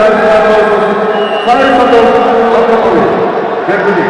রাজনীতি করার সকল লক্ষ্য করে দেখুন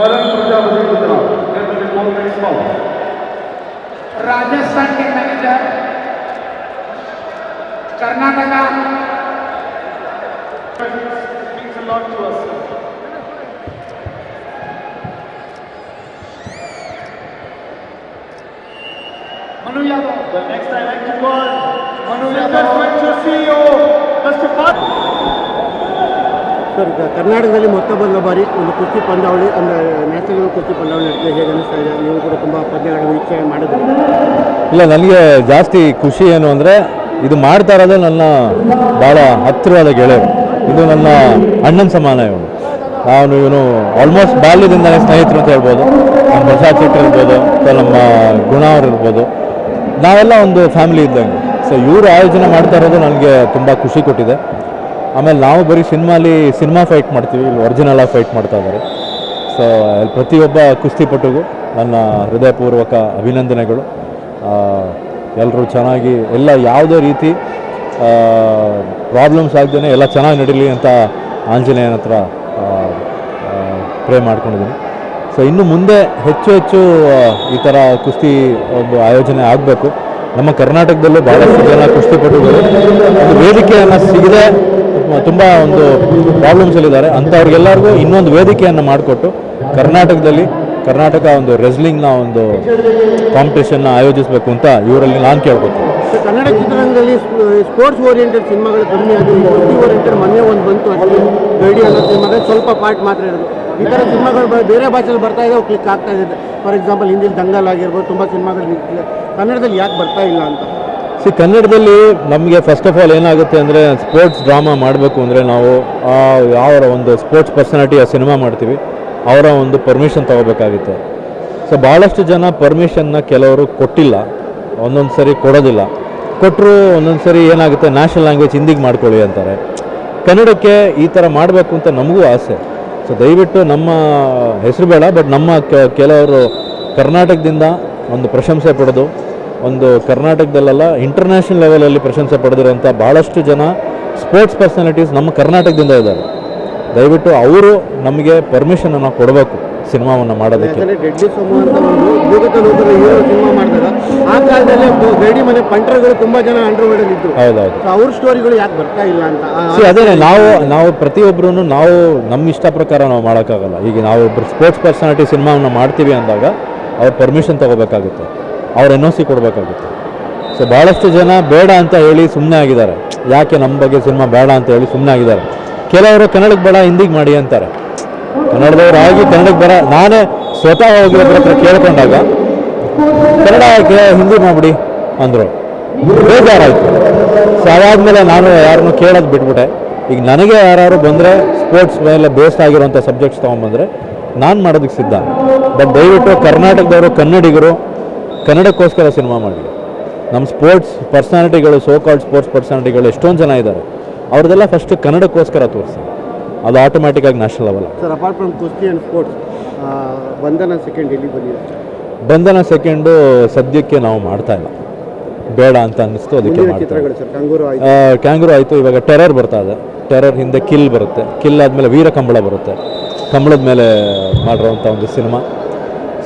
versus Karan Prajapati Gujarat. There will be four minutes more. Rajasthan के manager Karnataka Means a lot to us. Manu Yadav. The next I like to call Manu Yadav. Venture CEO, Mr. Pat. Sir ಕರ್ನಾಟಕದಲ್ಲಿ ಮೊತ್ತ ಮೊದಲ ಬಾರಿ ಒಂದು ಕುಸ್ತಿ ಪಂದ್ಯಾವಳಿ ಅಂದರೆ national ಕುಸ್ತಿ ಪಂದ್ಯಾವಳಿ ನಡೆದಿದೆ, ಹೇಗೆ ಅನಿಸ್ತಾ ಇದೆ, ನೀವು ಕೂಡ ತುಂಬ ಪಂದ್ಯಗಳ ವೀಕ್ಷಣೆ ಮಾಡಿದ್ರಿ. ಇಲ್ಲ, ನನಗೆ ಜಾಸ್ತಿ ಖುಷಿ ಏನು ಅಂದರೆ, ಇದು ಮಾಡ್ತಾ ಇರೋದೇ ನನ್ನ ಭಾಳ ಹತ್ತಿರವಾದ ಗೆಳೆಯರು. ಇದು ನನ್ನ ಅಣ್ಣನ ಸಮಾನ ಇವನು ನಾನು ಇವನು ಆಲ್ಮೋಸ್ಟ್ ಬಾಲ್ಯದಿಂದಲೇ ಸ್ನೇಹಿತರು ಅಂತ ಹೇಳ್ಬೋದು. ನಮ್ಮ ಪ್ರಸಾದ್ ಶೆಟ್ಟರ್ ಇರ್ಬೋದು, ಅಥವಾ ನಮ್ಮ ಗುಣ ಅವ್ರು ಇರ್ಬೋದು. ನಾವೆಲ್ಲ ಒಂದು ಫ್ಯಾಮಿಲಿ ಇದ್ದಂಗೆ. ಸೊ ಇವರು ಆಯೋಜನೆ ಮಾಡ್ತಾ ಇರೋದು ನನಗೆ ತುಂಬ ಖುಷಿ ಕೊಟ್ಟಿದೆ. ಆಮೇಲೆ ನಾವು ಬರೀ ಸಿನಿಮಾಲಿ ಸಿನಿಮಾ ಫೈಟ್ ಮಾಡ್ತೀವಿ, ಇಲ್ಲಿ ಒರಿಜಿನಲ್ ಆಗಿ ಫೈಟ್ ಮಾಡ್ತಾ ಇದ್ದಾರೆ. ಸೊ ಪ್ರತಿಯೊಬ್ಬ ಕುಸ್ತಿಪಟುಗೂ ನನ್ನ ಹೃದಯಪೂರ್ವಕ ಅಭಿನಂದನೆಗಳು. ಎಲ್ಲರೂ ಚೆನ್ನಾಗಿ, ಎಲ್ಲ ಯಾವುದೇ ರೀತಿ ಪ್ರಾಬ್ಲಮ್ಸ್ ಆಗ್ದೇ ಎಲ್ಲ ಚೆನ್ನಾಗಿ ನಡೀಲಿ ಅಂತ ಆಂಜನೇಯನ ಹತ್ರ ಪ್ರೇ ಮಾಡ್ಕೊಂಡಿದ್ದೀನಿ. ಸೊ ಇನ್ನು ಮುಂದೆ ಹೆಚ್ಚು ಹೆಚ್ಚು ಈ ಥರ ಕುಸ್ತಿ ಒಂದು ಆಯೋಜನೆ ಆಗಬೇಕು. ನಮ್ಮ ಕರ್ನಾಟಕದಲ್ಲೂ ಭಾಳಷ್ಟು ಜನ ಕುಸ್ತಿಪಟುಗಳು ಒಂದು ವೇದಿಕೆಯನ್ನು ಸಿಗದೆ ತುಂಬ ಒಂದು ಪ್ರಾಬ್ಲಮ್ಸ್ ಪ್ರಾಬ್ಲಮ್ಸಲ್ಲಿದ್ದಾರೆ ಅಂಥವ್ರಿಗೆಲ್ಲರಿಗೂ ಇನ್ನೊಂದು ವೇದಿಕೆಯನ್ನು ಮಾಡಿಕೊಟ್ಟು ಕರ್ನಾಟಕದಲ್ಲಿ ಕರ್ನಾಟಕ ಒಂದು ರೆಸ್ಲಿಂಗ್ನ ಒಂದು ಕಾಂಪಿಟೇಷನ್ನ ಆಯೋಜಿಸಬೇಕು ಅಂತ ಇವರಲ್ಲಿ ನಾನು ಕೇಳ್ಕೊತೀನಿ. ಕನ್ನಡ ಚಿತ್ರರಂಗದಲ್ಲಿ ಸ್ಪೋರ್ಟ್ಸ್ ಓರಿಯೆಂಟೆಡ್ ಸಿನಿಮಾಗಳು ಕಮ್ಮಿ ಆಗಿ ಕುಸ್ತಿ ಓರಿಯೆಂಟೆಡ್ ಮೊನ್ನೆ ಒಂದು ಬಂತು ಅಷ್ಟೇ. ಗೈಡಿ ಅನ್ನೋ ಸ್ವಲ್ಪ ಪಾರ್ಟ್ ಮಾತ್ರ ಇರೋದು. ಈ ಥರ ಸಿನಿಮಾಗಳು ಬೇರೆ ಭಾಷೆಯಲ್ಲಿ ಬರ್ತಾ ಇದೆ ಕ್ಲಿಕ್ ಆಗ್ತಾ ಇದೆ. ಫಾರ್ ಎಕ್ಸಾಂಪಲ್ ಹಿಂದಿಲ್ ದಂಗಲ್ ಆಗಿರ್ಬೋದು, ತುಂಬ ಸಿನಿಮಾಗಳು ಕನ್ನಡದಲ್ಲಿ ಯಾಕೆ ಬರ್ತಾ ಇಲ್ಲ ಅಂತ? ಸಿ ಕನ್ನಡದಲ್ಲಿ ನಮಗೆ ಫಸ್ಟ್ ಆಫ್ ಆಲ್ ಏನಾಗುತ್ತೆ ಅಂದರೆ ಸ್ಪೋರ್ಟ್ಸ್ ಡ್ರಾಮಾ ಮಾಡಬೇಕು ಅಂದರೆ ನಾವು ಆ ಯಾವ ಒಂದು ಸ್ಪೋರ್ಟ್ಸ್ ಪರ್ಸನಾಲಿಟಿ ಆ ಸಿನಿಮಾ ಮಾಡ್ತೀವಿ, ಅವರ ಒಂದು ಪರ್ಮಿಷನ್ ತಗೋಬೇಕಾಗಿತ್ತು. ಸೊ ಭಾಳಷ್ಟು ಜನ ಪರ್ಮಿಷನ್ನ ಕೆಲವರು ಕೊಟ್ಟಿಲ್ಲ, ಒಂದೊಂದು ಸರಿ ಕೊಡೋದಿಲ್ಲ. ಕೊಟ್ಟರು ಒಂದೊಂದು ಸರಿ ಏನಾಗುತ್ತೆ ನ್ಯಾಷನಲ್ ಲ್ಯಾಂಗ್ವೇಜ್ ಹಿಂದಿಗೆ ಮಾಡ್ಕೊಳ್ಳಿ ಅಂತಾರೆ. ಕನ್ನಡಕ್ಕೆ ಈ ಥರ ಮಾಡಬೇಕು ಅಂತ ನಮಗೂ ಆಸೆ. ಸೊ ದಯವಿಟ್ಟು ನಮ್ಮ ಹೆಸರು ಬೇಡ ಬಟ್ ನಮ್ಮ ಕೆಲವರು ಕರ್ನಾಟಕದಿಂದ ಒಂದು ಪ್ರಶಂಸೆ ಪಡೆದು ಒಂದು ಕರ್ನಾಟಕದಲ್ಲೆಲ್ಲ ಇಂಟರ್ನ್ಯಾಷನಲ್ ಲೆವೆಲಲ್ಲಿ ಪ್ರಶಂಸೆ ಪಡೆದಿರುವಂಥ ಭಾಳಷ್ಟು ಜನ ಸ್ಪೋರ್ಟ್ಸ್ ಪರ್ಸನಾಲಿಟೀಸ್ ನಮ್ಮ ಕರ್ನಾಟಕದಿಂದ ಇದ್ದಾರೆ. ದಯವಿಟ್ಟು ಅವರು ನಮಗೆ ಪರ್ಮಿಷನನ್ನು ಕೊಡಬೇಕು ಸಿನಿಮಾವನ್ನು ಮಾಡೋದಕ್ಕೆ. ಅದೇ ನಾವು ನಾವು ಪ್ರತಿಯೊಬ್ಬರೂ ನಾವು ನಮ್ಮ ಇಷ್ಟ ಪ್ರಕಾರ ನಾವು ಮಾಡೋಕ್ಕಾಗಲ್ಲ. ಈಗ ನಾವು ಸ್ಪೋರ್ಟ್ಸ್ ಪರ್ಸನಾಲಿಟಿ ಸಿನಿಮಾವನ್ನು ಮಾಡ್ತೀವಿ ಅಂದಾಗ ಅವ್ರ ಪರ್ಮಿಷನ್ ತೊಗೋಬೇಕಾಗುತ್ತೆ. ಅವ್ರ ಎನ್ ಒ ಸಿ ಕೊಡಬೇಕಾಗುತ್ತೆ. ಸೊ ಭಾಳಷ್ಟು ಜನ ಬೇಡ ಅಂತ ಹೇಳಿ ಸುಮ್ಮನೆ ಆಗಿದ್ದಾರೆ. ಯಾಕೆ ನಮ್ಮ ಬಗ್ಗೆ ಸಿನಿಮಾ ಬೇಡ ಅಂತ ಹೇಳಿ ಸುಮ್ಮನೆ ಆಗಿದ್ದಾರೆ. ಕೆಲವರು ಕನ್ನಡಕ್ಕೆ ಬೇಡ, ಹಿಂದಿಗೆ ಮಾಡಿ ಅಂತಾರೆ. ಕನ್ನಡದವ್ರು ಆಗಿ ಕನ್ನಡಕ್ಕೆ ಬರ, ನಾನೇ ಸ್ವತಃ ಹೋಗಿ ಒಬ್ಬರ ಹತ್ರ ಕೇಳ್ಕೊಂಡಾಗ, ಕನ್ನಡ ಹಿಂದಿ ಮಾಡಿಬಿಡಿ ಅಂದರು. ಬೇಜಾರಾಯಿತು. ಸೊ ಅದಾದಮೇಲೆ ನಾನು ಯಾರನ್ನೂ ಕೇಳೋದು ಬಿಟ್ಬಿಟ್ಟೆ. ಈಗ ನನಗೆ ಯಾರು ಬಂದರೆ ಸ್ಪೋರ್ಟ್ಸ್ ಮೇಲೆ ಬೇಸ್ಡ್ ಆಗಿರೋಂಥ ಸಬ್ಜೆಕ್ಟ್ಸ್ ತೊಗೊಂಬಂದರೆ ನಾನು ಮಾಡೋದಕ್ಕೆ ಸಿದ್ಧ. ಬಟ್ ದಯವಿಟ್ಟು ಕರ್ನಾಟಕದವರು, ಕನ್ನಡಿಗರು ಕನ್ನಡಕ್ಕೋಸ್ಕರ ಸಿನಿಮಾ ಮಾಡಿ ನಮ್ಮ ಸ್ಪೋರ್ಟ್ಸ್ ಪರ್ಸನಾಲಿಟಿಗಳು ಸೋ ಕಾಲ್ಡ್ ಸ್ಪೋರ್ಟ್ಸ್ ಪರ್ಸನಾಲಿಟಿಗಳು ಎಷ್ಟೊಂದು ಜನ ಇದ್ದಾರೆ. ಅವ್ರದ್ದೆಲ್ಲ ಫಸ್ಟ್ ಕನ್ನಡಕ್ಕೋಸ್ಕರ ತೋರಿಸಿ ಅದು ಆಟೋಮ್ಯಾಟಿಕ್ಕಾಗಿ national level sir apart from ಕುಸ್ತಿ ಅಂಡ್ ಸ್ಪೋರ್ಟ್ಸ್ ಬಂಧನ ಸೆಕೆಂಡ್ ಇಲ್ಲಿ ಬಂದಿದೆ? ಬಂಧನ ಸೆಕೆಂಡು ಸದ್ಯಕ್ಕೆ ನಾವು ಮಾಡ್ತಾ ಇಲ್ಲ. ಬೇಡ ಅಂತ ಅನ್ನಿಸ್ತು ಅದಕ್ಕೆ ಮಾಡ್ತಾರೆ ಕ್ಯಾಂಗ್ರೂ ಆಯಿತು. ಇವಾಗ ಟೆರರ್ ಬರ್ತಾ ಇದೆ. ಟೆರರ್ ಹಿಂದೆ ಕಿಲ್ ಬರುತ್ತೆ. ಕಿಲ್ ಆದಮೇಲೆ ವೀರ ಕಂಬಳ ಬರುತ್ತೆ. ಕಂಬಳದ ಮೇಲೆ ಮಾಡಿರೋವಂಥ ಒಂದು ಸಿನಿಮಾ.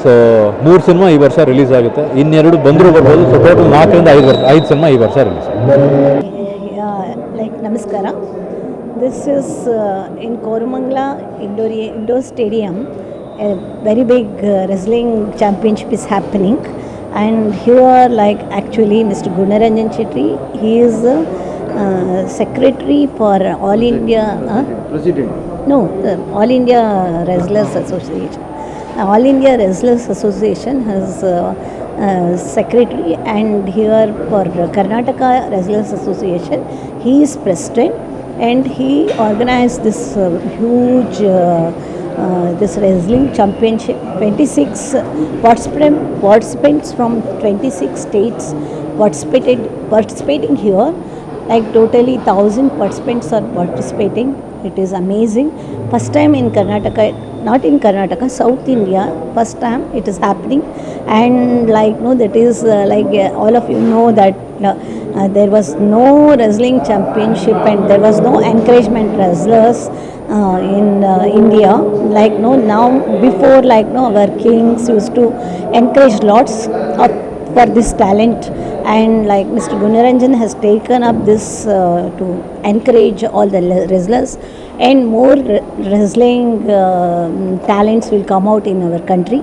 ಸೊ ಮೂರು ಸಿನಿಮಾ ಈ ವರ್ಷ ರಿಲೀಸ್ ಆಗುತ್ತೆ. ಇನ್ನೆರಡು ಬಂದರೂ ಬರ್ಬೋದು. ಸೊ ಟೋಟಲ್ ನಾಲ್ಕರಿಂದ ಐದು ವರ್ಷ ಐದು ಸಿನಿಮಾ ಈ ವರ್ಷ ರಿಲೀಸ್ ಲೈಕ್ ನಮಸ್ಕಾರ. This is in Koramangala indoor indoor stadium very big wrestling championship is happening and you are like actually mister Gunaranjan Shetty he is secretary for all India no all India wrestlers association All India Wrestlers Association has uh, uh, secretary and here for Karnataka Wrestlers Association he is president and he organized this uh, huge uh, uh, this wrestling championship 26 participants from 26 states participated participating here like totally 1000 participants are participating. It is amazing. First time in karnataka not in karnataka south india first time it is happening. And like no that is uh, like uh, all of you know that uh, uh, there was no wrestling championship and there was no encouragement wrestlers uh, in uh, india. Like no now before like no our kings used to encourage lots of for this talent. And like Mr. Gunaranjan has taken up this uh, to encourage all the wrestlers. And more wrestling um talents will come out in our country.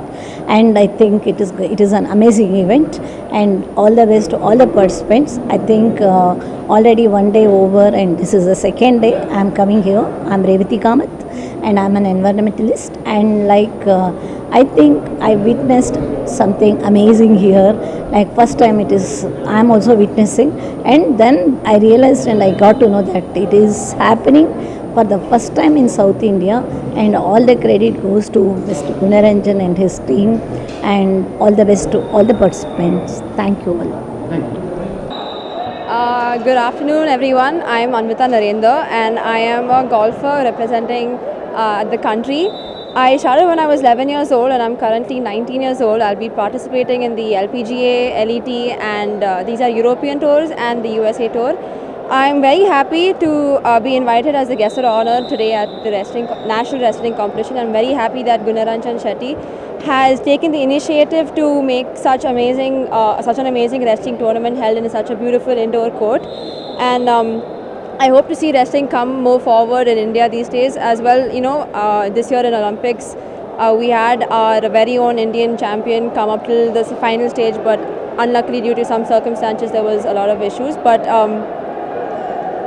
And I think it is it is an amazing event. And all the best to all the participants. I think uh, already one day over and this is the second day I am coming here. I am Revati Kamath and I'm an environmentalist. And like uh, I think I witnessed something amazing here like first time it is I'm also witnessing and then I realized and I got to know that it is happening for the first time in South India and all the credit goes to Mr. Gunaranjan and his team and all the best to all the participants thank you all Uh, good afternoon, everyone. I am Anvita Narendra, and I am a golfer representing uh, the country. I started when I was 11 years old, and I'm currently 19 years old. I'll be participating in the LPGA, LET, and uh, these are European tours and the USA tour. I'm very happy to uh, be invited as a guest of honor today at the wrestling national wrestling competition. I'm very happy that Gunaranjan Shetty has taken the initiative to make such amazing, uh, such an amazing wrestling tournament held in such a beautiful indoor court, and. Um, I hope to see wrestling come more forward in India these days as well. You know, uh, this year in Olympics, uh, we had our very own Indian champion come up till the final stage, but unluckily due to some circumstances, there was a lot of issues. But um,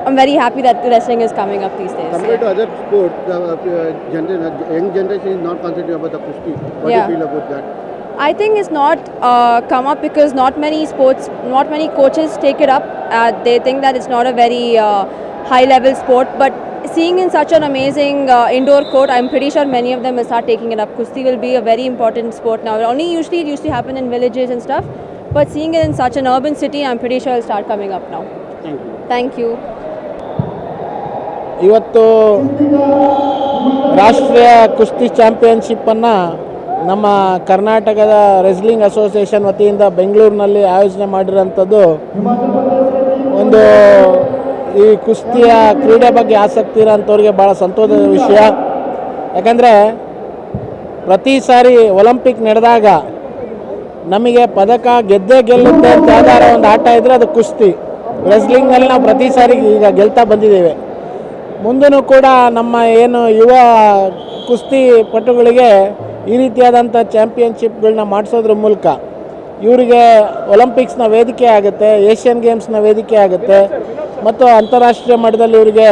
I'm very happy that wrestling is coming up these days. Compared to other sports, the uh, gener- young generation is not concentrating about the kusti. What Yeah. do you feel about that? I think it's not uh, come up because not many sports, not many coaches take it up. Uh, they think that it's not a very uh, high level sport. But seeing in such an amazing uh, indoor court, I'm pretty sure many of them will start taking it up. Kusti will be a very important sport now. Only usually it used to happen in villages and stuff. But seeing it in such an urban city, I'm pretty sure it'll start coming up now. Thank you. Thank you. ಇವತ್ತು ರಾಷ್ಟ್ರೀಯ ಕುಸ್ತಿ ಚಾಂಪಿಯನ್ಶಿಪ್ಪನ್ನು ನಮ್ಮ ಕರ್ನಾಟಕದ wrestling association ವತಿಯಿಂದ ಬೆಂಗಳೂರಿನಲ್ಲಿ ಆಯೋಜನೆ ಮಾಡಿರೋಂಥದ್ದು ಒಂದು ಈ ಕುಸ್ತಿಯ ಕ್ರೀಡೆ ಬಗ್ಗೆ ಆಸಕ್ತಿ ಇರೋಂಥವ್ರಿಗೆ ಭಾಳ ಸಂತೋಷದ ವಿಷಯ. ಯಾಕಂದರೆ ಪ್ರತಿ ಸಾರಿ ಒಲಿಂಪಿಕ್ ನಡೆದಾಗ ನಮಗೆ ಪದಕ ಗೆದ್ದೇ ಗೆಲ್ಲುತ್ತೆ ಅಂತ ಆಧಾರ ಒಂದು ಆಟ ಇದ್ದರೆ ಅದು ಕುಸ್ತಿ. ರೆಸ್ಲಿಂಗ್ನಲ್ಲಿ ನಾವು ಪ್ರತಿ ಸಾರಿ ಈಗ ಗೆಲ್ತಾ ಬಂದಿದ್ದೇವೆ. ಮುಂದೂ ಕೂಡ ನಮ್ಮ ಏನು ಯುವ ಕುಸ್ತಿ ಪಟುಗಳಿಗೆ ಈ ರೀತಿಯಾದಂಥ ಚಾಂಪಿಯನ್ಶಿಪ್ಗಳನ್ನ ಮಾಡಿಸೋದ್ರ ಮೂಲಕ ಇವರಿಗೆ ಒಲಂಪಿಕ್ಸ್ನ ವೇದಿಕೆ ಆಗುತ್ತೆ, ಏಷ್ಯನ್ ಗೇಮ್ಸ್ನ ವೇದಿಕೆ ಆಗುತ್ತೆ, ಮತ್ತು ಅಂತಾರಾಷ್ಟ್ರೀಯ ಮಟ್ಟದಲ್ಲಿ ಇವರಿಗೆ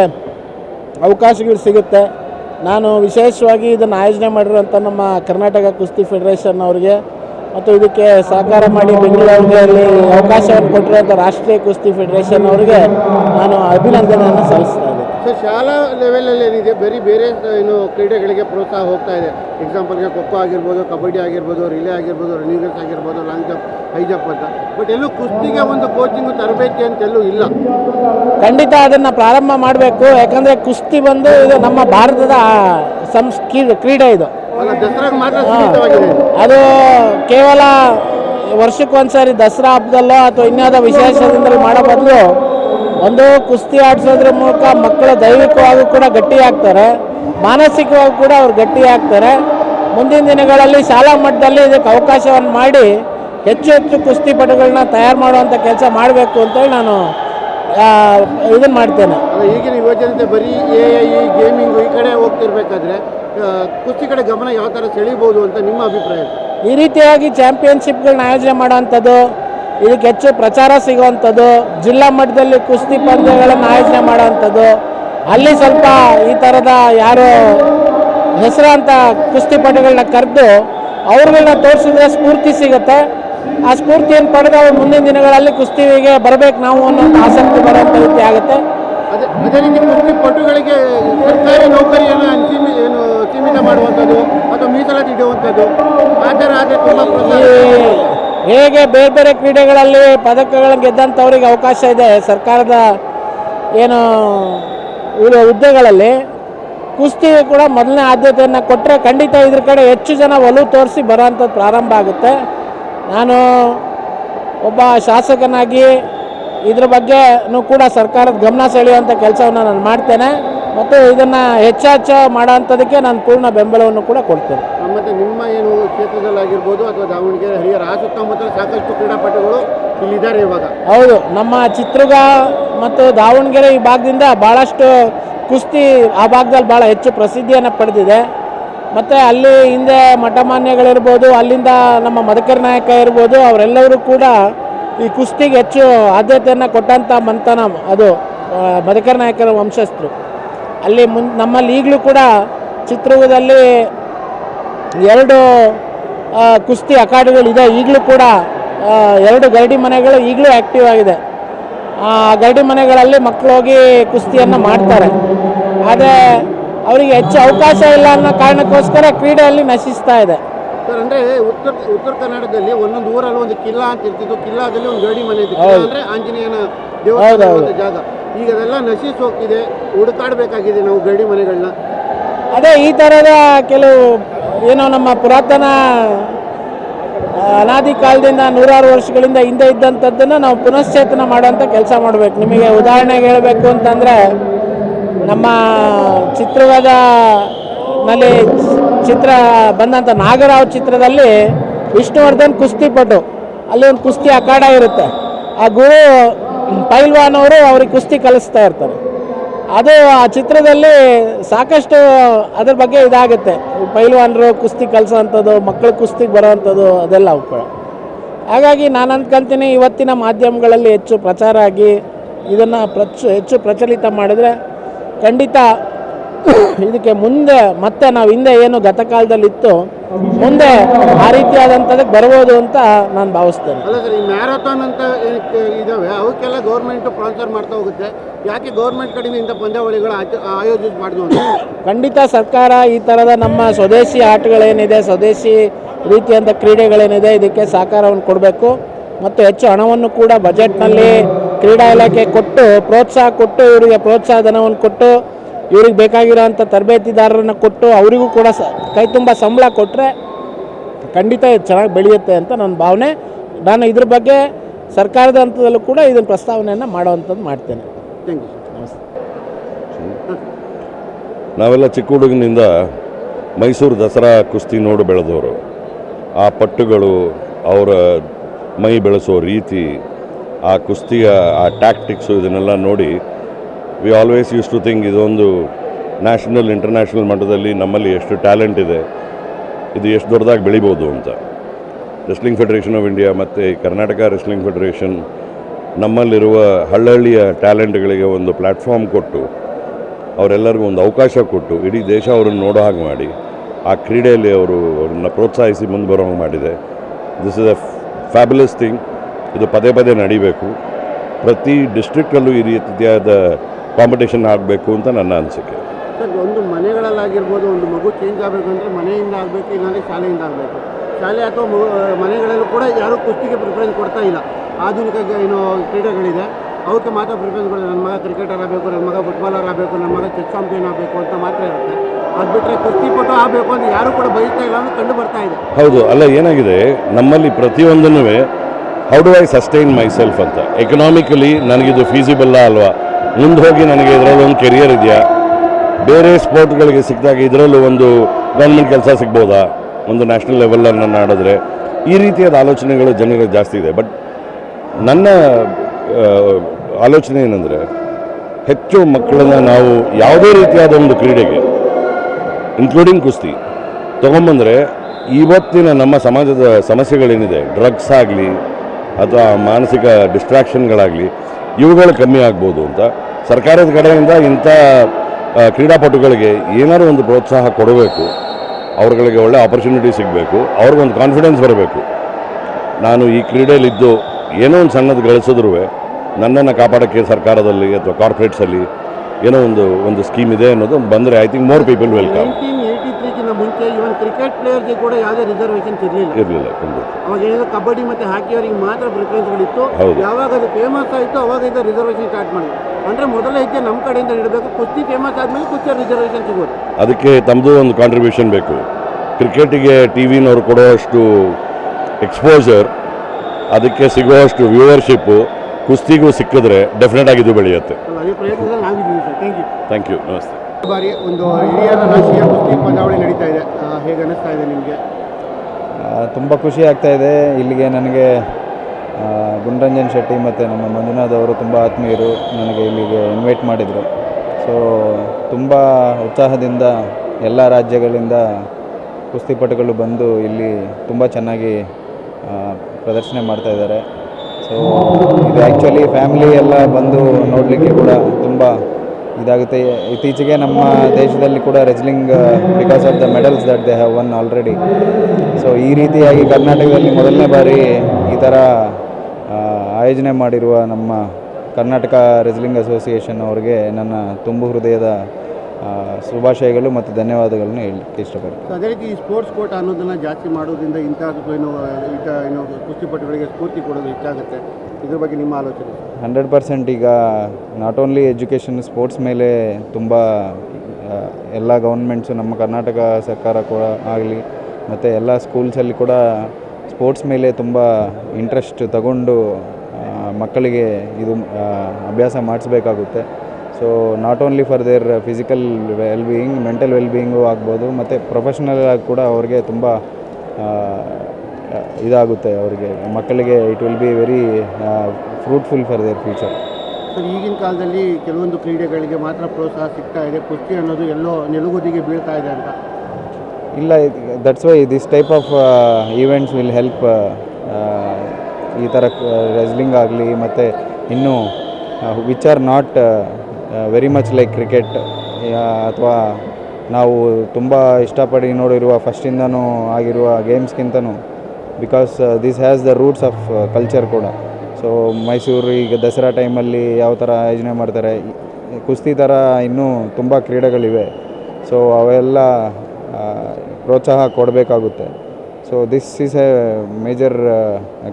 ಅವಕಾಶಗಳು ಸಿಗುತ್ತೆ. ನಾನು ವಿಶೇಷವಾಗಿ ಇದನ್ನು ಆಯೋಜನೆ ಮಾಡಿರುವಂಥ ನಮ್ಮ ಕರ್ನಾಟಕ ಕುಸ್ತಿ ಫೆಡರೇಷನ್ ಅವರಿಗೆ, ಮತ್ತು ಇದಕ್ಕೆ ಸಹಕಾರ ಮಾಡಿ ಬೆಂಗಳೂರಿಗೆ ಅಲ್ಲಿ ಅವಕಾಶವನ್ನು ಕೊಟ್ಟಿರುವಂಥ ರಾಷ್ಟ್ರೀಯ ಕುಸ್ತಿ ಫೆಡರೇಷನ್ ಅವರಿಗೆ ನಾನು ಅಭಿನಂದನೆಯನ್ನು ಸಲ್ಲಿಸ್ತಾ ಇದ್ದೀನಿ ಸರ್ ಶಾಲಾ ಲೆವೆಲಲ್ಲಿ ಏನಿದೆ ಬರೀ ಬೇರೆ ಏನು ಕ್ರೀಡೆಗಳಿಗೆ ಪ್ರೋತ್ಸಾಹ ಹೋಗ್ತಾ ಇದೆ. ಎಕ್ಸಾಂಪಲ್ಗೆ ಖೋಖೋ ಆಗಿರ್ಬೋದು ಕಬಡ್ಡಿ ಆಗಿರ್ಬೋದು ರಿಲೇ ಆಗಿರ್ಬೋದು ರನ್ನಿಂಗ್ ರೇಸ್ ಆಗಿರ್ಬೋದು ಲಾಂಗ್ ಜಂಪ್ ಹೈ ಜಂಪ್ ಅಂತ. ಬಟ್ ಎಲ್ಲೂ ಕುಸ್ತಿಗೆ ಒಂದು ಕೋಚಿಂಗ್ ತರಬೇತಿ ಅಂತ ಎಲ್ಲೂ ಇಲ್ಲ. ಖಂಡಿತ ಅದನ್ನು ಪ್ರಾರಂಭ ಮಾಡಬೇಕು. ಯಾಕಂದರೆ ಕುಸ್ತಿ ಬಂದು ಇದು ನಮ್ಮ ಭಾರತದ ಸಂಸ್ಕಿ ಕ್ರೀಡೆ ಇದು. ದಸರಾಗೆ ಮಾತ್ರ ಸೀಮಿತವಾಗಿದೆ. ಅದು ಕೇವಲ ವರ್ಷಕ್ಕೊಂದ್ಸರಿ ದಸರಾ ಹಬ್ಬದಲ್ಲೋ ಅಥವಾ ಇನ್ಯಾವುದೋ ವಿಶೇಷ ದಿನದಲ್ಲಿ ಮಾಡೋ ಬದಲು ಒಂದು ಕುಸ್ತಿ ಆಡಿಸೋದ್ರ ಮೂಲಕ ಮಕ್ಕಳು ದೈಹಿಕವಾಗಿ ಕೂಡ ಗಟ್ಟಿ ಆಗ್ತಾರೆ ಮಾನಸಿಕವಾಗಿ ಕೂಡ ಅವ್ರು ಗಟ್ಟಿ ಆಗ್ತಾರೆ. ಮುಂದಿನ ದಿನಗಳಲ್ಲಿ ಶಾಲಾ ಮಟ್ಟದಲ್ಲಿ ಇದಕ್ಕೆ ಅವಕಾಶವನ್ನು ಮಾಡಿ ಹೆಚ್ಚು ಹೆಚ್ಚು ಕುಸ್ತಿಪಟುಗಳನ್ನ ತಯಾರು ಮಾಡುವಂಥ ಕೆಲಸ ಮಾಡಬೇಕು ಅಂತೇಳಿ ನಾನು ಇದನ್ನು ಮಾಡ್ತೇನೆ. ಈಗಿನ ಯುವಜನತೆ ಬರೀ ಎ ಐ ಗೇಮಿಂಗು ಈ ಕಡೆ ಹೋಗ್ತಿರ್ಬೇಕಾದ್ರೆ ಕುಸ್ತಿ ಕಡೆ ಗಮನ ಯಾವ ಥರ ಸೆಳೀಬೋದು ಅಂತ ನಿಮ್ಮ ಅಭಿಪ್ರಾಯ? ಈ ರೀತಿಯಾಗಿ ಚಾಂಪಿಯನ್ಶಿಪ್ಗಳನ್ನ ಆಯೋಜನೆ ಮಾಡುವಂಥದ್ದು ಇದಕ್ಕೆ ಹೆಚ್ಚು ಪ್ರಚಾರ ಸಿಗುವಂಥದ್ದು ಜಿಲ್ಲಾ ಮಟ್ಟದಲ್ಲಿ ಕುಸ್ತಿ ಪಂದ್ಯಗಳನ್ನು ಆಯೋಜನೆ ಮಾಡುವಂಥದ್ದು ಅಲ್ಲಿ ಸ್ವಲ್ಪ ಈ ಥರದ ಯಾರು ಹೆಸರಾಂತ ಕುಸ್ತಿಪಟುಗಳನ್ನ ಕರೆದು ಅವ್ರಗಳನ್ನ ತೋರಿಸಿದ್ರೆ ಸ್ಫೂರ್ತಿ ಸಿಗುತ್ತೆ. ಆ ಸ್ಫೂರ್ತಿಯನ್ನು ಪಡೆದು ಅವ್ರು ಮುಂದಿನ ದಿನಗಳಲ್ಲಿ ಕುಸ್ತಿಗೆ ಬರಬೇಕು ನಾವು ಅನ್ನೋ ಆಸಕ್ತಿ ಬರುವಂಥ ರೀತಿ ಆಗುತ್ತೆ. ಅದೇ ರೀತಿ ಕುಸ್ತಿ ಪಟುಗಳಿಗೆ ಸರ್ಕಾರಿ ನೌಕರಿಯನ್ನು ಏನು ಸೀಮಿತ ಮಾಡುವಂಥದ್ದು ಅಥವಾ ಮೀಸಲಾತಿ ಇಡುವಂಥದ್ದು ಆ ಥರ ಆದರೆ ಹೇಗೆ ಬೇರೆ ಬೇರೆ ಕ್ರೀಡೆಗಳಲ್ಲಿ ಪದಕಗಳನ್ನು ಗೆದ್ದಂಥವ್ರಿಗೆ ಅವಕಾಶ ಇದೆ. ಸರ್ಕಾರದ ಏನು ಇವರು ಹುದ್ದೆಗಳಲ್ಲಿ ಕುಸ್ತಿಗೆ ಕೂಡ ಮೊದಲನೇ ಆದ್ಯತೆಯನ್ನು ಕೊಟ್ಟರೆ ಖಂಡಿತ ಇದ್ರ ಕಡೆ ಹೆಚ್ಚು ಜನ ಒಲವು ತೋರಿಸಿ ಬರೋವಂಥದ್ದು ಪ್ರಾರಂಭ ಆಗುತ್ತೆ. ನಾನು ಒಬ್ಬ ಶಾಸಕನಾಗಿ ಇದ್ರ ಬಗ್ಗೆನೂ ಕೂಡ ಸರ್ಕಾರದ ಗಮನ ಸೆಳೆಯುವಂಥ ಕೆಲಸವನ್ನು ನಾನು ಮಾಡ್ತೇನೆ. ಮತ್ತು ಇದನ್ನು ಹೆಚ್ಚಾಚ ಮಾಡೋಂಥದಕ್ಕೆ ನಾನು ಪೂರ್ಣ ಬೆಂಬಲವನ್ನು ಕೂಡ ಕೊಡ್ತೇನೆ. ಮತ್ತು ನಿಮ್ಮ ಏನು ಕ್ಷೇತ್ರದಲ್ಲಾಗಿರ್ಬೋದು ಅಥವಾ ದಾವಣಗೆರೆ ಹರಿಹರ ಆ ಸುತ್ತಮುತ್ತಲ ಸಾಕಷ್ಟು ಕ್ರೀಡಾಪಟುಗಳು ಇಲ್ಲಿದ್ದಾರೆ ಇವಾಗ. ಹೌದು ನಮ್ಮ ಚಿತ್ರದುರ್ಗ ಮತ್ತು ದಾವಣಗೆರೆ ಈ ಭಾಗದಿಂದ ಭಾಳಷ್ಟು ಕುಸ್ತಿ ಆ ಭಾಗದಲ್ಲಿ ಭಾಳ ಹೆಚ್ಚು ಪ್ರಸಿದ್ಧಿಯನ್ನು ಪಡೆದಿದೆ. ಮತ್ತು ಅಲ್ಲಿ ಹಿಂದೆ ಮಠಮಾನ್ಯಗಳಿರ್ಬೋದು ಅಲ್ಲಿಂದ ನಮ್ಮ ಮದಕರಿ ನಾಯಕ ಇರ್ಬೋದು ಅವರೆಲ್ಲರೂ ಕೂಡ ಈ ಕುಸ್ತಿಗೆ ಹೆಚ್ಚು ಆದ್ಯತೆಯನ್ನು ಕೊಟ್ಟಂಥ ಮಂಥನ ಅದು ಮಧುಕರ ಮದಕರಿ ನಾಯಕರ ವಂಶಸ್ಥರು. ಅಲ್ಲಿ ಮುನ್ ನಮ್ಮಲ್ಲಿ ಈಗಲೂ ಕೂಡ ಚಿತ್ರದುರ್ಗದಲ್ಲಿ ಎರಡು ಕುಸ್ತಿ ಅಕಾಡೆಮಿಗಳಿದೆ ಈಗಲೂ ಕೂಡ ಎರಡು ಗರಡಿ ಮನೆಗಳು ಈಗಲೂ ಆ್ಯಕ್ಟಿವ್ ಆಗಿದೆ. ಆ, ಗರಡಿ ಮನೆಗಳಲ್ಲಿ ಮಕ್ಕಳು ಹೋಗಿ ಕುಸ್ತಿಯನ್ನು ಮಾಡ್ತಾರೆ. ಆದರೆ, ಅವರಿಗೆ ಹೆಚ್ಚು ಅವಕಾಶ ಇಲ್ಲ ಅನ್ನೋ ಕಾರಣಕ್ಕೋಸ್ಕರ ಕ್ರೀಡೆಯಲ್ಲಿ ನಶಿಸ್ತಾ ಇದೆ. ಸರ್ ಅಂದ್ರೆ ಉತ್ತರ ಉತ್ತರ ಕರ್ನಾಟಕದಲ್ಲಿ ಒಂದೊಂದು ಊರಲ್ಲಿ ಒಂದು ಕಿಲ್ಲ ಅಂತ ಇರ್ತಿತ್ತು. ಕಿಲ್ಲಾದಲ್ಲಿ ಒಂದು ಗಡಿ ಮನೆ ಇತ್ತು. ಕಿಲ್ಲಾ ಅಂದರೆ ಆಂಜನೇಯನ ದೇವಸ್ಥಾನ. ಜಾಗ. ಈಗ ಅದೆಲ್ಲ ನಶಿಸಿ ಹೋಗ್ತಿದೆ ಹುಡುಕಾಡಬೇಕಾಗಿದೆ ನಾವು ಗಡಿ ಮನೆಗಳನ್ನ. ಅದೇ ಈ ಥರದ ಕೆಲವು ಏನೋ ನಮ್ಮ ಪುರಾತನ ಅನಾದಿ ಕಾಲದಿಂದ ನೂರಾರು ವರ್ಷಗಳಿಂದ ಹಿಂದೆ ಇದ್ದಂಥದ್ದನ್ನು ನಾವು ಪುನಶ್ಚೇತನ ಮಾಡೋಂಥ ಕೆಲಸ ಮಾಡಬೇಕು. ನಿಮಗೆ ಉದಾಹರಣೆಗೆ ಹೇಳಬೇಕು ಅಂತಂದರೆ ನಮ್ಮ ಚಿತ್ರವಾದ ನಲ್ಲಿ ಚಿತ್ರ ಬಂದಂಥ ನಾಗರಾವ್ ಚಿತ್ರದಲ್ಲಿ ವಿಷ್ಣುವರ್ಧನ್ ಕುಸ್ತಿಪಟು ಅಲ್ಲಿ ಒಂದು ಕುಸ್ತಿ ಅಖಾಡ ಇರುತ್ತೆ. ಆ ಗುರು ಪೈಲ್ವಾನ್ ಅವರು ಅವ್ರಿಗೆ ಕುಸ್ತಿ ಕಲಿಸ್ತಾ ಇರ್ತಾರೆ. ಅದು ಆ ಚಿತ್ರದಲ್ಲಿ ಸಾಕಷ್ಟು ಅದ್ರ ಬಗ್ಗೆ ಇದಾಗುತ್ತೆ. ಪೈಲ್ವಾನರು ಕುಸ್ತಿ ಕಲಿಸೋವಂಥದ್ದು ಮಕ್ಕಳು ಕುಸ್ತಿಗೆ ಬರೋವಂಥದ್ದು ಅದೆಲ್ಲ ಅವು ಹಾಗಾಗಿ ನಾನು ಅಂದ್ಕೊಂತೀನಿ ಇವತ್ತಿನ ಮಾಧ್ಯಮಗಳಲ್ಲಿ ಹೆಚ್ಚು ಪ್ರಚಾರ ಆಗಿ ಇದನ್ನು ಪ್ರಚ, ಹೆಚ್ಚು ಪ್ರಚಲಿತ ಮಾಡಿದ್ರೆ ಖಂಡಿತ ಇದಕ್ಕೆ ಮುಂದೆ ಮತ್ತೆ ನಾವು ಹಿಂದೆ ಏನು ಗತಕಾಲದಲ್ಲಿ ಇತ್ತು ಮುಂದೆ ಆ ರೀತಿಯಾದಂಥದಕ್ಕೆ ಬರ್ಬೋದು ಅಂತ ನಾನು ಭಾವಿಸ್ತೇನೆ. ಅಲ್ಲ ಸರ್ ಈ ಮ್ಯಾರಥಾನ್ ಅಂತ ಇದಾವೆ? ಅವಕ್ಕೆಲ್ಲ ಗೌರ್ಮೆಂಟ್ ಸ್ಪಾನ್ಸರ್ ಮಾಡ್ತಾ ಹೋಗುತ್ತೆ. ಯಾಕೆ ಗೌರ್ಮೆಂಟ್ ಕಡೆಯಿಂದ ಇಂಥ ಪಂದ್ಯಾವಳಿಗಳು ಆಯೋಜಿಸಿ ಮಾಡಿದ್ವು ಖಂಡಿತ ಸರ್ಕಾರ ಈ ಥರದ ನಮ್ಮ ಸ್ವದೇಶಿ ಆಟಗಳೇನಿದೆ ಸ್ವದೇಶಿ ರೀತಿಯಂಥ ಕ್ರೀಡೆಗಳೇನಿದೆ ಇದಕ್ಕೆ ಸಹಕಾರವನ್ನು ಕೊಡಬೇಕು. ಮತ್ತು ಹೆಚ್ಚು ಹಣವನ್ನು ಕೂಡ ಬಜೆಟ್ನಲ್ಲಿ ಕ್ರೀಡಾ ಇಲಾಖೆ ಕೊಟ್ಟು ಪ್ರೋತ್ಸಾಹ ಕೊಟ್ಟು ಇವರಿಗೆ ಪ್ರೋತ್ಸಾಹ ಧನವನ್ನು ಕೊಟ್ಟು ಇವ್ರಿಗೆ ಬೇಕಾಗಿರೋಂಥ ತರಬೇತಿದಾರರನ್ನು ಕೊಟ್ಟು ಅವರಿಗೂ ಕೂಡ ಸ ಕೈ ತುಂಬ ಸಂಬಳ ಕೊಟ್ಟರೆ ಖಂಡಿತ ಇದು ಚೆನ್ನಾಗಿ ಬೆಳೆಯುತ್ತೆ ಅಂತ ನನ್ನ ಭಾವನೆ. ನಾನು ಇದ್ರ ಬಗ್ಗೆ ಸರ್ಕಾರದ ಹಂತದಲ್ಲೂ ಕೂಡ ಇದನ್ನು ಪ್ರಸ್ತಾವನೆಯನ್ನು ಮಾಡುವಂಥದ್ದು ಮಾಡ್ತೇನೆ. ಥ್ಯಾಂಕ್ ಯು ನಮಸ್ತೆ. ನಾವೆಲ್ಲ ಚಿಕ್ಕ ಹುಡುಗನಿಂದ ಮೈಸೂರು ದಸರಾ ಕುಸ್ತಿ ನೋಡು ಬೆಳೆದವರು. ಆ ಪಟ್ಟುಗಳು ಅವರ ಮೈ ಬೆಳೆಸೋ ರೀತಿ ಆ ಕುಸ್ತಿಯ ಆ ಟ್ಯಾಕ್ಟಿಕ್ಸು ಇದನ್ನೆಲ್ಲ ನೋಡಿ we always use to think ಇದೊಂದು ನ್ಯಾಷನಲ್ ಇಂಟರ್ನ್ಯಾಷನಲ್ ಮಟ್ಟದಲ್ಲಿ ನಮ್ಮಲ್ಲಿ ಎಷ್ಟು ಟ್ಯಾಲೆಂಟ್ ಇದೆ, ಇದು ಎಷ್ಟು ದೊಡ್ಡದಾಗಿ ಬೆಳಿಬೋದು ಅಂತ. ರೆಸ್ಲಿಂಗ್ ಫೆಡರೇಷನ್ ಆಫ್ ಇಂಡಿಯಾ ಮತ್ತು ಕರ್ನಾಟಕ ರೆಸ್ಲಿಂಗ್ ಫೆಡರೇಷನ್ ನಮ್ಮಲ್ಲಿರುವ ಹಳ್ಳಹಳ್ಳಿಯ ಟ್ಯಾಲೆಂಟ್ಗಳಿಗೆ ಒಂದು ಪ್ಲ್ಯಾಟ್ಫಾರ್ಮ್ ಕೊಟ್ಟು, ಅವರೆಲ್ಲರಿಗೂ ಒಂದು ಅವಕಾಶ ಕೊಟ್ಟು, ಇಡೀ ದೇಶ ಅವರನ್ನು ನೋಡೋ ಹಾಗೆ ಮಾಡಿ, ಆ ಕ್ರೀಡೆಯಲ್ಲಿ ಅವರು ಅವ್ರನ್ನ ಪ್ರೋತ್ಸಾಹಿಸಿ ಮುಂದೆ ಬರೋ ಹಾಗೆ ಮಾಡಿದೆ. This is a fabulous thing ಇದು ಪದೇ ಪದೇ ನಡಿಬೇಕು. ಪ್ರತಿ ಡಿಸ್ಟ್ರಿಕ್ಟಲ್ಲೂ ಈ ರೀತಿಯಾದ ಕಾಂಪಿಟೇಷನ್ ಆಗಬೇಕು ಅಂತ ನನ್ನ ಅನಿಸಿಕೆ. ಸರ್ ಒಂದು ಮನೆಗಳಲ್ಲಾಗಿರ್ಬೋದು ಒಂದು ಮಗು ಚೇಂಜ್ ಆಗಬೇಕು ಅಂದರೆ ಮನೆಯಿಂದ ಆಗಬೇಕು ಇಲ್ಲಾಂದರೆ ಶಾಲೆಯಿಂದ ಆಗಬೇಕು. ಶಾಲೆ ಅಥವಾ ಮಗು- ಮನೆಗಳಲ್ಲೂ ಕೂಡ ಯಾರೂ ಕುಸ್ತಿಗೆ ಪ್ರಿಫರೆನ್ಸ್ ಕೊಡ್ತಾ ಇಲ್ಲ. ಆಧುನಿಕ ಏನು ಕ್ರೀಡೆಗಳಿದೆ. ಅವಕ್ಕೆ ಮಾತ್ರ ಪ್ರಿಫರೆನ್ಸ್ ಕೊಡ್ತಾರೆ ನನ್ನ ಮಗ ಕ್ರಿಕೆಟರ್ ಆಗಬೇಕು ನನ್ನ ಮಗ ಫುಟ್ಬಾಲರ್ ಆಗಬೇಕು ನನ್ನ ಮಗ ಚೆಸ್ ಚಾಂಪಿಯನ್ ಆಗಬೇಕು ಅಂತ ಮಾತ್ರ ಇರುತ್ತೆ. ಅದು ಬಿಟ್ಟರೆ ಕುಸ್ತಿಪಟು ಆಗಬೇಕು ಅಂತ ಯಾರೂ ಕೂಡ ಬಯಸ್ತಾ ಇಲ್ಲ ಅಂತ ಕಂಡು ಬರ್ತಾ ಇದೆ. ಹೌದು ಅಲ್ಲ ಏನಾಗಿದೆ ನಮ್ಮಲ್ಲಿ ಪ್ರತಿಯೊಂದನ್ನು how do I sustain myself ಅಂತ. ಎಕನಾಮಿಕಲಿ ನನಗಿದು ಫೀಸಿಬಲ್ಲ ಅಲ್ವಾ? ಮುಂದೆ ಹೋಗಿ ನನಗೆ ಇದರಲ್ಲಿ ಒಂದು ಕೆರಿಯರ್ ಇದೆಯಾ? ಬೇರೆ ಸ್ಪೋರ್ಟ್ಗಳಿಗೆ ಸಿಕ್ಕಿದಾಗ ಇದರಲ್ಲೂ ಒಂದು ಗೌರ್ಮೆಂಟ್ ಕೆಲಸ ಸಿಗ್ಬೋದಾ? ಒಂದು ನ್ಯಾಷನಲ್ ಲೆವೆಲಲ್ಲಿ ನಾನು ಆಡಿದ್ರೆ ಈ ರೀತಿಯಾದ ಆಲೋಚನೆಗಳು ಜನರಿಗೆ ಜಾಸ್ತಿ ಇದೆ. ಬಟ್ ನನ್ನ ಆಲೋಚನೆ ಏನಂದರೆ, ಹೆಚ್ಚು ಮಕ್ಕಳನ್ನ ನಾವು ಯಾವುದೇ ರೀತಿಯಾದ ಒಂದು ಕ್ರೀಡೆಗೆ ಇನ್ಕ್ಲೂಡಿಂಗ್ ಕುಸ್ತಿ, ತೊಗೊಂಬಂದರೆ ಇವತ್ತಿನ ನಮ್ಮ ಸಮಾಜದ ಸಮಸ್ಯೆಗಳೇನಿದೆ? ಡ್ರಗ್ಸ್ ಆಗಲಿ, ಅಥವಾ ಮಾನಸಿಕ ಡಿಸ್ಟ್ರಾಕ್ಷನ್ಗಳಾಗಲಿ ಇವುಗಳು ಕಮ್ಮಿ ಆಗ್ಬೋದು ಅಂತ. ಸರ್ಕಾರದ ಕಡೆಯಿಂದ ಇಂಥ ಕ್ರೀಡಾಪಟುಗಳಿಗೆ ಏನಾದರೂ ಒಂದು ಪ್ರೋತ್ಸಾಹ ಕೊಡಬೇಕು. ಅವ್ರುಗಳಿಗೆ ಒಳ್ಳೆ ಆಪರ್ಚುನಿಟಿ ಸಿಗಬೇಕು. ಅವ್ರಿಗೊಂದು ಕಾನ್ಫಿಡೆನ್ಸ್ ಬರಬೇಕು. ನಾನು ಈ ಕ್ರೀಡೆಯಲ್ಲಿದ್ದು ಏನೋ ಒಂದು ಸಣ್ಣದು ಗಳಿಸಿದ್ರೂ ನನ್ನನ್ನು ಕಾಪಾಡೋಕ್ಕೆ ಸರ್ಕಾರದಲ್ಲಿ ಅಥವಾ ಕಾರ್ಪೊರೇಟ್ಸಲ್ಲಿ ಏನೋ ಒಂದು ಒಂದು ಸ್ಕೀಮ್ ಇದೆ ಅನ್ನೋದು ಬಂದರೆ I think more people welcome ತ್ರೀಗಿಂತ ಮುಂಚೆ ಇವನ್ ಕ್ರಿಕೆಟ್ ಪ್ಲೇಯರ್ಗೆ ಕೂಡ ಯಾವುದೇ ರಿಸರ್ವೇಷನ್ ಇರಲಿಲ್ಲ. ಇರಲಿಲ್ಲ ಖಂಡಿತ. ಅವಾಗ ಏನಿದೆ ಕಬಡ್ಡಿ ಮತ್ತು ಹಾಕಿಯವರಿಗೆ ಮಾತ್ರ ಪ್ರಿಫರೆನ್ಸ್ಗಳಿತ್ತು ಹೌದು. ಯಾವಾಗ ಅದು ಫೇಮಸ್ ಆಯಿತು ಅವಾಗಿಂದ ರಿಸರ್ವೇಷನ್ ಸ್ಟಾರ್ಟ್ ಮಾಡಿದ್ರು. ಅಂದರೆ ಮೊದಲ ಹೆಜ್ಜೆ ನಮ್ಮ ಕಡೆಯಿಂದ ಇಡಬೇಕು ಕುಸ್ತಿ ಫೇಮಸ್ ಆದಮೇಲೆ ಕುಸ್ತಿ ರಿಸರ್ವೇಷನ್ ಸಿಗೋದು. ಅದಕ್ಕೆ ತಮ್ಮದು ಒಂದು ಕಾಂಟ್ರಿಬ್ಯೂಷನ್ ಬೇಕು. ಕ್ರಿಕೆಟಿಗೆ ಟಿ ವಿನವ್ರು ಕೊಡುವಷ್ಟು ಎಕ್ಸ್ಪೋಜರ್ ಅದಕ್ಕೆ ಸಿಗುವಷ್ಟು ವ್ಯೂವರ್ಶಿಪ್ಪು ಕುಸ್ತಿಗೂ ಸಿಕ್ಕಿದ್ರೆ ಡೆಫಿನೆಟ್ ಆಗಿ ಇದು ಬೆಳೆಯುತ್ತೆ. ಅಲ್ಲ ಅದೇ ಪ್ರಯತ್ನದಲ್ಲಿ ನಾವಿದ್ದೀವಿ sir. Thank you thank you ನಮಸ್ತೆ. ಬಾರಿ ಒಂದು ಹಿರಿಯರ ರಾಷ್ಟ್ರೀಯ ಕುಸ್ತಿ ಪಂದ್ಯಾವಳಿ ನಡೀತಾ ಇದೆ. ಹೇಗೆ ಅನಿಸ್ತಾ ಇದೆ ನಿಮಗೆ? ತುಂಬ ಖುಷಿ ಆಗ್ತಾ ಇದೆ. ಇಲ್ಲಿಗೆ ನನಗೆ ಗುಂಡರಂಜನ್ ಶೆಟ್ಟಿ ಮತ್ತು ನಮ್ಮ ಮಂಜುನಾಥ್ ಅವರು ತುಂಬ ಆತ್ಮೀಯರು ನನಗೆ ಇಲ್ಲಿಗೆ ಇನ್ವೈಟ್ ಮಾಡಿದರು. ಸೊ ತುಂಬ ಉತ್ಸಾಹದಿಂದ ಎಲ್ಲ ರಾಜ್ಯಗಳಿಂದ ಕುಸ್ತಿಪಟುಗಳು ಬಂದು ಇಲ್ಲಿ ತುಂಬ ಚೆನ್ನಾಗಿ ಪ್ರದರ್ಶನ ಮಾಡ್ತಾ ಇದ್ದಾರೆ. ಸೊ ಇದು ಆ್ಯಕ್ಚುಲಿ ಫ್ಯಾಮಿಲಿ ಎಲ್ಲ ಬಂದು ನೋಡಲಿಕ್ಕೆ ಕೂಡ ತುಂಬ ಇದಾಗುತ್ತೆ. ಇತ್ತೀಚೆಗೆ ನಮ್ಮ ದೇಶದಲ್ಲಿ ಕೂಡ wrestling because of the medals that they have won already so ಈ ರೀತಿಯಾಗಿ ಕರ್ನಾಟಕದಲ್ಲಿ ಮೊದಲನೇ ಬಾರಿ ಈ ಥರ ಆಯೋಜನೆ ಮಾಡಿರುವ ನಮ್ಮ ಕರ್ನಾಟಕ ರೆಸ್ಲಿಂಗ್ ಅಸೋಸಿಯೇಷನ್ ಅವರಿಗೆ ನನ್ನ ತುಂಬು ಹೃದಯದ ಶುಭಾಶಯಗಳು ಮತ್ತು ಧನ್ಯವಾದಗಳನ್ನು ಹೇಳಲಿಕ್ಕೆ ಇಷ್ಟಪಡ್ತೀನಿ. ಅದೇ ರೀತಿ ಈ ಸ್ಪೋರ್ಟ್ಸ್ ಕೋಟ ಅನ್ನೋದನ್ನು ಜಾಸ್ತಿ ಮಾಡೋದ್ರಿಂದ ಇಂಥ ಏನು ಏನು ಕುಸ್ತಿಪಟುಗಳಿಗೆ ಸ್ಫೂರ್ತಿ ಕೊಡೋದು ಹೆಚ್ಚಾಗುತ್ತೆ. ಇದ್ರ ಬಗ್ಗೆ ನಿಮ್ಮ ಆಲೋಚನೆ? ಹಂಡ್ರೆಡ್ ಪರ್ಸೆಂಟ್ ಈಗ ನಾಟ್ ಓನ್ಲಿ ಎಜುಕೇಷನ್ ಸ್ಪೋರ್ಟ್ಸ್ ಮೇಲೆ ತುಂಬ ಎಲ್ಲ ಗೌರ್ಮೆಂಟ್ಸು ನಮ್ಮ ಕರ್ನಾಟಕ ಸರ್ಕಾರ ಕೂಡ ಆಗಲಿ, ಮತ್ತು ಎಲ್ಲ ಸ್ಕೂಲ್ಸಲ್ಲಿ ಕೂಡ ಸ್ಪೋರ್ಟ್ಸ್ ಮೇಲೆ ತುಂಬ ಇಂಟ್ರೆಸ್ಟ್ ತಗೊಂಡು ಮಕ್ಕಳಿಗೆ ಇದು ಅಭ್ಯಾಸ ಮಾಡಿಸ್ಬೇಕಾಗುತ್ತೆ. So not only for their physical well being mental well being ಆಗ್ಬೋದು, ಮತ್ತು ಪ್ರೊಫೆಷ್ನಲ್ ಆಗಿ ಕೂಡ ಅವ್ರಿಗೆ ತುಂಬ ಇದಾಗುತ್ತೆ ಅವರಿಗೆ. ಮಕ್ಕಳಿಗೆ it will be very fruitful for their future sir ಈಗಿನ ಕಾಲದಲ್ಲಿ ಕೆಲವೊಂದು ಕ್ರೀಡೆಗಳಿಗೆ ಮಾತ್ರ ಪ್ರೋತ್ಸಾಹ ಸಿಗ್ತಾ ಇದೆ. ಕುಸ್ತಿ ಅನ್ನೋದು ಎಲ್ಲೋ ನೆಲುಗುದಿಗೆ ಬೀಳ್ತಾ ಇದೆ ಅಂತ. ಇಲ್ಲ that's why this type of events will help ಈ ಥರ ರೆಸ್ಲಿಂಗ್ ಆಗಲಿ ಮತ್ತು ಇನ್ನೂ which are not very much like cricket ಅಥವಾ ನಾವು ತುಂಬ ಇಷ್ಟಪಡಿ ನೋಡಿರುವ ಫಸ್ಟಿಂದನೂ ಆಗಿರುವ ಗೇಮ್ಸ್ಗಿಂತನೂ because this has the roots of culture ಕೂಡ. ಸೊ ಮೈಸೂರು ಈಗ ದಸರಾ ಟೈಮಲ್ಲಿ ಯಾವ ಥರ ಆಯೋಜನೆ ಮಾಡ್ತಾರೆ, ಕುಸ್ತಿ ಥರ ಇನ್ನೂ ತುಂಬ ಕ್ರೀಡೆಗಳಿವೆ. ಸೊ ಅವೆಲ್ಲ ಪ್ರೋತ್ಸಾಹ ಕೊಡಬೇಕಾಗುತ್ತೆ. So this is a major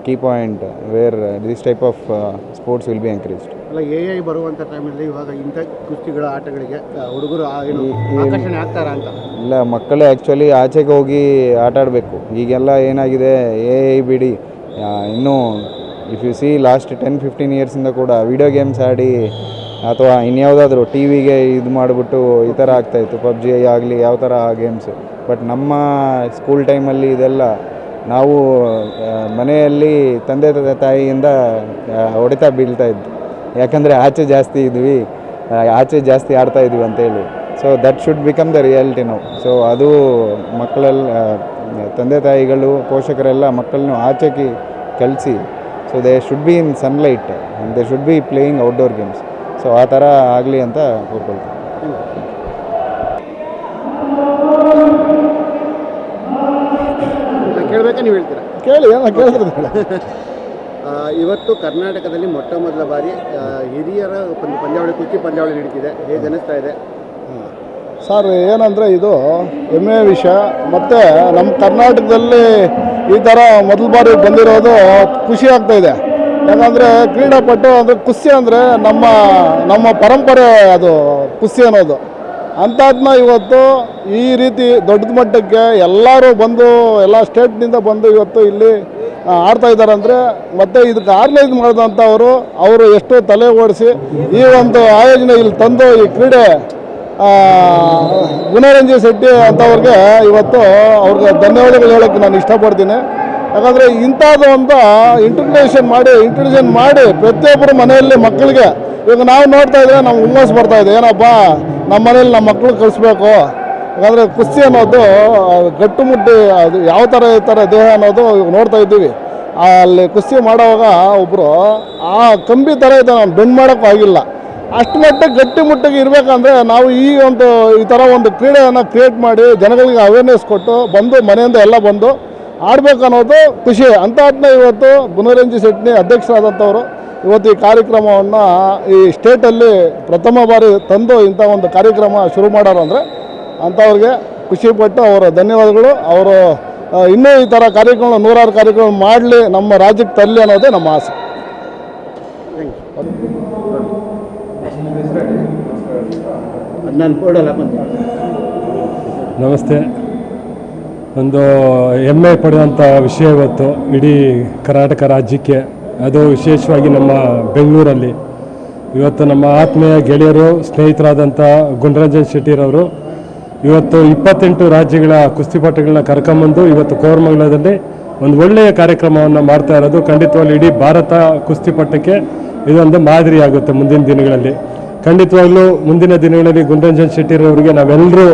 key point where this type of sports will be encouraged ಅಲ್ಲ ಎ ಐ ಬರುವಂಥ ಟೈಮಲ್ಲಿ ಇವಾಗ ಇಂಥ ಕುಸ್ತಿಗಳ ಆಟಗಳಿಗೆ ಆ, ಹುಡುಗರು ಆ ಏನು ಈ- ಈ- ಆಕರ್ಷಣೆ ಆಗ್ತಾರಾ ಅಂತ? ಇಲ್ಲ ಮಕ್ಕಳೇ ಆ್ಯಕ್ಚುಲಿ ಆಚೆಗೆ ಹೋಗಿ ಆಟ ಆಡಬೇಕು ಈಗೆಲ್ಲ ಏನಾಗಿದೆ ಎ ಐ ಬಿಡಿ ಆ, ಇನ್ನೂ if you see last ten fifteen ಇಯರ್ಸಿಂದ ಕೂಡ ವಿಡಿಯೋ ಗೇಮ್ಸ್ ಆಡಿ ಅಥವಾ ಇನ್ಯಾವುದಾದ್ರೂ ಟಿ ವಿಗೆ ಇದು ಮಾಡಿಬಿಟ್ಟು ಈ ಥರ ಆಗ್ತಾಯಿತ್ತು ಪಬ್ಜಿ ಆಗಲಿ ಯಾವ ಥರ ಗೇಮ್ಸ್ ಬಟ್ ನಮ್ಮ ಸ್ಕೂಲ್ ಟೈಮಲ್ಲಿ ಇದೆಲ್ಲ ನಾವು ಮನೆಯಲ್ಲಿ ತಂದೆ ತಂದೆ ತಾಯಿಯಿಂದ ಹೊಡಿತಾ ಬೀಳ್ತಾ ಇದ್ದು ಯಾಕಂದರೆ ಆಚೆ ಜಾಸ್ತಿ ಇದ್ವಿ ಆಚೆ ಜಾಸ್ತಿ ಆಡ್ತಾ ಇದ್ವಿ ಅಂತೇಳಿ. So that should become the reality ನಾವು ಸೊ ಅದು ಮಕ್ಕಳಲ್ಲಿ ತಂದೆ ತಾಯಿಗಳು, ಪೋಷಕರೆಲ್ಲ ಮಕ್ಕಳನ್ನು ಆಚೆಗೆ ಕಳಿಸಿ. So they should be in sunlight they should be playing outdoor games so ಆ ಥರ ಆಗಲಿ ಅಂತ ಕೋರ್ಕೊಳ್ತೀನಿ ಕೇಳಬೇಕಾ ನೀವು ಹೇಳ್ತೀರಾ? ಕೇಳಿ ಏನೋ ಕೇಳಿದ್ರೆ ಆ, ಇವತ್ತು ಕರ್ನಾಟಕದಲ್ಲಿ ಮೊಟ್ಟ ಮೊದಲ ಬಾರಿ ಆ, ಹಿರಿಯರ ಒಂದು ಪಂದ್ಯಾವಳಿ ಕುಸ್ತಿ ಪಂದ್ಯಾವಳಿ ನಡೀತಿದೆ. ಹೇಗೆ ಅನಿಸ್ತಾ ಇದೆ? ಸರ್ ಏನಂದರೆ ಇದು ಹೆಮ್ಮೆಯ ವಿಷಯ ಮತ್ತು ನಮ್ಮ ಕರ್ನಾಟಕದಲ್ಲಿ ಈ ಥರ ಮೊದಲ ಬಾರಿ ಬಂದಿರೋದು ಖುಷಿ ಆಗ್ತಾ ಇದೆ. ಯಾಕಂದರೆ ಕ್ರೀಡಾಪಟು ಅಂದರೆ ಕುಸ್ತಿ ಅಂದರೆ ನಮ್ಮ ನಮ್ಮ ಪರಂಪರೆ ಅದು ಕುಸ್ತಿ ಅನ್ನೋದು. ಅಂಥದ್ದನ್ನ ಇವತ್ತು ಈ ರೀತಿ ದೊಡ್ಡ ಮಟ್ಟಕ್ಕೆ ಎಲ್ಲರೂ ಬಂದು ಎಲ್ಲ ಸ್ಟೇಟ್ನಿಂದ ಬಂದು ಇವತ್ತು ಇಲ್ಲಿ ಆಡ್ತಾ ಇದ್ದಾರೆ ಅಂದರೆ ಮತ್ತು ಇದಕ್ಕೆ ಆರ್ಗನೈಸ್ ಮಾಡಿದಂಥವರು, ಅವರು ಎಷ್ಟು ತಲೆ ಓಡಿಸಿ ಈ ಒಂದು ಆಯೋಜನೆ ಇಲ್ಲಿ ತಂದು ಈ ಕ್ರೀಡೆ ಗುಣರಂಜಿ ಶೆಟ್ಟಿ ಅಂಥವ್ರಿಗೆ ಇವತ್ತು ಅವ್ರಿಗೆ ಧನ್ಯವಾದಗಳು ಹೇಳೋಕ್ಕೆ ನಾನು ಇಷ್ಟಪಡ್ತೀನಿ. ಯಾಕಂದರೆ ಇಂಥದ್ದು ಒಂದು ಇಂಟ್ರೊಡಕ್ಷನ್ ಮಾಡಿ ಇಂಟ್ರೊಡಕ್ಷನ್ ಮಾಡಿ ಪ್ರತಿಯೊಬ್ಬರು ಮನೆಯಲ್ಲಿ ಮಕ್ಕಳಿಗೆ, ಇವಾಗ ನಾವು ನೋಡ್ತಾ ಇದ್ರೆ ನಮ್ಗೆ ಹುಮ್ಮಸ್ ಬರ್ತಾ ಇದೆ, ಏನಪ್ಪ ನಮ್ಮ ಮನೇಲಿ ನಮ್ಮ ಮಕ್ಕಳು ಕಲಿಸ್ಬೇಕು ಯಾಕಂದರೆ ಕುಸ್ತಿ ಅನ್ನೋದು ಗಟ್ಟುಮುಟ್ಟು ಅದು ಯಾವ ಥರ ಇರ್ತಾರೆ, ದೇಹ ಅನ್ನೋದು ನೋಡ್ತಾ ಇದ್ದೀವಿ. ಅಲ್ಲಿ ಕುಸ್ತಿ ಮಾಡೋವಾಗ ಒಬ್ಬರು ಆ ಕಂಬಿ ಥರ ಇದೆ, ನಾನು ಬೆಂಡ್ ಮಾಡೋಕ್ಕೂ ಆಗಿಲ್ಲ. ಅಷ್ಟು ಮಟ್ಟಿಗೆ ಗಟ್ಟಿ ಮುಟ್ಟಿಗೆ ಇರಬೇಕಂದ್ರೆ ನಾವು ಈ ಒಂದು, ಈ ಥರ ಒಂದು ಕ್ರೀಡೆಯನ್ನು ಕ್ರಿಯೇಟ್ ಮಾಡಿ ಜನಗಳಿಗೆ ಅವೇರ್ನೆಸ್ ಕೊಟ್ಟು ಬಂದು, ಮನೆಯಿಂದ ಎಲ್ಲ ಬಂದು ಆಡಬೇಕನ್ನೋದು ಖುಷಿ. ಅಂಥದ್ದನ್ನ ಇವತ್ತು ಗುಣರಂಜಿ ಶೆಟ್ಟಿ ಅಧ್ಯಕ್ಷರಾದಂಥವರು ಇವತ್ತು ಈ ಕಾರ್ಯಕ್ರಮವನ್ನು ಈ ಸ್ಟೇಟಲ್ಲಿ ಪ್ರಥಮ ಬಾರಿ ತಂದು ಇಂಥ ಒಂದು ಕಾರ್ಯಕ್ರಮ ಶುರು ಮಾಡೋರು ಅಂದರೆ ಅಂಥವ್ರಿಗೆ ಖುಷಿಪಟ್ಟು ಅವರ ಧನ್ಯವಾದಗಳು. ಅವರು ಇನ್ನೂ ಈ ಥರ ಕಾರ್ಯಕ್ರಮ, ನೂರಾರು ಕಾರ್ಯಕ್ರಮ ಮಾಡಲಿ, ನಮ್ಮ ರಾಜ್ಯಕ್ಕೆ ತರಲಿ ಅನ್ನೋದೇ ನಮ್ಮ ಆಸೆ. ನಮಸ್ತೆ. ಒಂದು ಹೆಮ್ಮೆ ಪಡೆಯುವಂಥ ವಿಷಯ ಇವತ್ತು. ಇಡೀ ಕರ್ನಾಟಕ ರಾಜ್ಯಕ್ಕೆ ಅದು ವಿಶೇಷವಾಗಿ ನಮ್ಮ ಬೆಂಗಳೂರಲ್ಲಿ. ಇವತ್ತು ನಮ್ಮ ಆತ್ಮೀಯ ಗೆಳೆಯರು, ಸ್ನೇಹಿತರಾದಂಥ ಗುಂಡರಂಜನ್ ಶೆಟ್ಟಿರವರು ಇವತ್ತು ಇಪ್ಪತ್ತೆಂಟು ರಾಜ್ಯಗಳ ಕುಸ್ತಿಪಟುಗಳನ್ನ ಕರ್ಕೊಂಬಂದು ಇವತ್ತು ಕೋರಮಂಗಲದಲ್ಲಿ ಒಂದು ಒಳ್ಳೆಯ ಕಾರ್ಯಕ್ರಮವನ್ನು ಮಾಡ್ತಾ ಇರೋದು. ಖಂಡಿತವಾಗ್ಲೂ ಇಡೀ ಭಾರತ ಕುಸ್ತಿಪಟ್ಟಕ್ಕೆ ಇದೊಂದು ಮಾದರಿಯಾಗುತ್ತೆ ಮುಂದಿನ ದಿನಗಳಲ್ಲಿ. ಖಂಡಿತವಾಗ್ಲೂ ಮುಂದಿನ ದಿನಗಳಲ್ಲಿ ಗುಂಡರಂಜನ್ ಶೆಟ್ಟಿರವರಿಗೆ ನಾವೆಲ್ಲರೂ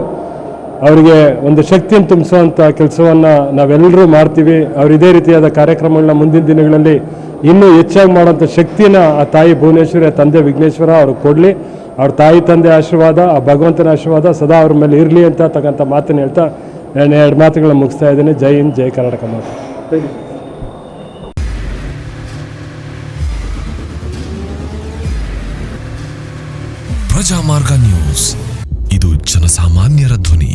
ಅವರಿಗೆ ಒಂದು ಶಕ್ತಿಯನ್ನು ತುಂಬಿಸುವಂಥ ಕೆಲಸವನ್ನು ನಾವೆಲ್ಲರೂ ಮಾಡ್ತೀವಿ. ಅವ್ರು ಇದೇ ರೀತಿಯಾದ ಕಾರ್ಯಕ್ರಮಗಳನ್ನ ಮುಂದಿನ ದಿನಗಳಲ್ಲಿ ಇನ್ನೂ ಹೆಚ್ಚಾಗಿ ಮಾಡೋಂಥ ಶಕ್ತಿನ ಆ ತಾಯಿ ಭುವನೇಶ್ವರಿ ತಂದೆ ವಿಘ್ನೇಶ್ವರ ಅವ್ರಿಗೆ ಕೊಡಲಿ. ಅವ್ರ ತಾಯಿ ತಂದೆ ಆಶೀರ್ವಾದ, ಆ ಭಗವಂತನ ಆಶೀರ್ವಾದ ಸದಾ ಅವ್ರ ಮೇಲೆ ಇರಲಿ ಅಂತ ತಕ್ಕಂಥ ಮಾತನ್ನು ಹೇಳ್ತಾ ನಾನು ಎರಡು ಮಾತುಗಳನ್ನ ಮುಗಿಸ್ತಾ ಇದ್ದೀನಿ. ಜೈ ಹಿಂದ್, ಜೈ ಕರ್ನಾಟಕ ಮಾತು. ಪ್ರಜಾಮಾರ್ಗ ನ್ಯೂಸ್. ಇದು ಜನಸಾಮಾನ್ಯರ ಧ್ವನಿ.